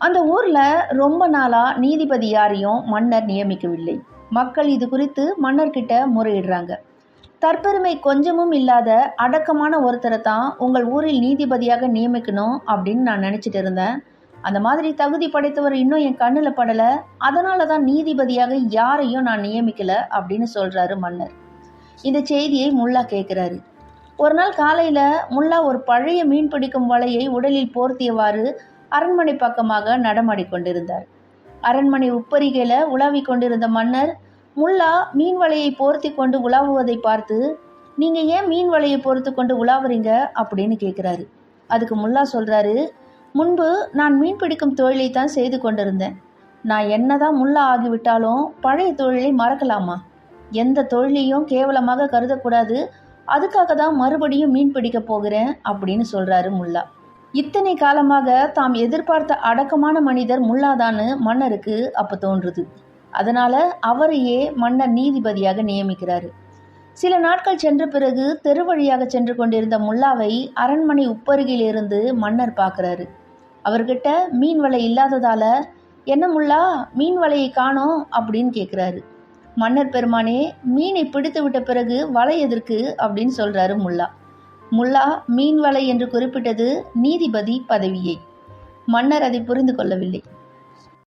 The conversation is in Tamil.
அந்த ஊரில் ரொம்ப நாளாக நீதிபதி யாரையும் மன்னர் நியமிக்கவில்லை. மக்கள் இது குறித்து மன்னர்கிட்ட முறையிடுறாங்க. தற்பெருமை கொஞ்சமும் இல்லாத அடக்கமான ஒருத்தரை தான் உங்கள் ஊரில் நீதிபதியாக நியமிக்கணும் அப்படின்னு நான் நினச்சிட்டு இருந்தேன். அந்த மாதிரி தகுதி படைத்தவர் இன்னும் என் கண்ணில் படலை. அதனால தான் நீதிபதியாக யாரையும் நான் நியமிக்கலை அப்படின்னு சொல்கிறாரு மன்னர். இந்த செய்தியை முல்லா கேட்குறாரு ஒரு நாள் காலையில் முல்லா ஒரு பழைய மீன் பிடிக்கும் வலையை உடலில் போர்த்தியவாறு அரண்மனை பக்கமாக நடமாடி கொண்டிருந்தார். அரண்மனை உப்பரிகையில் உலாவிக் கொண்டிருந்த மன்னர் முல்லா மீன் வலையை போர்த்தி கொண்டு உலாவுவதை பார்த்து நீங்கள் ஏன் மீன் வலையை பொறுத்து கொண்டு உலாவுறீங்க? அப்படின்னு கேட்குறாரு அதுக்கு முல்லா சொல்கிறாரு முன்பு நான் மீன் பிடிக்கும் தொழிலை தான் செய்து கொண்டிருந்தேன். நான் என்னதான் முல்லா ஆகிவிட்டாலும் பழைய தொழிலை மறக்கலாமா? எந்த தொழிலையும் கேவலமாக கருதக்கூடாது. அதுக்காக தான் மறுபடியும் மீன் பிடிக்க போகிறேன் அப்படின்னு சொல்கிறாரு முல்லா. இத்தனை காலமாக தாம் எதிர்பார்த்த அடக்கமான மனிதர் முல்லாதான்னு மன்னருக்கு அப்போ தோன்றுது. அதனால அவரையே மன்னர் நீதிபதியாக நியமிக்கிறாரு. சில நாட்கள் சென்ற பிறகு தெரு வழியாக சென்று கொண்டிருந்த முல்லாவை அரண்மனை உப்பருகிலிருந்து மன்னர் பார்க்குறாரு. அவர்கிட்ட மீன் வலை இல்லாததால என்ன முல்லா மீன் வலையை காணோம் அப்படின்னு கேட்குறாரு மன்னர் பெருமானே மீனை பிடித்து விட்ட பிறகு வலை எதற்கு? அப்படின்னு சொல்கிறாரு முல்லா. முல்லா மீன் வலை என்று குறிப்பிட்டது நீதிபதி பதவியை. மன்னர் அதை புரிந்து கொள்ளவில்லை.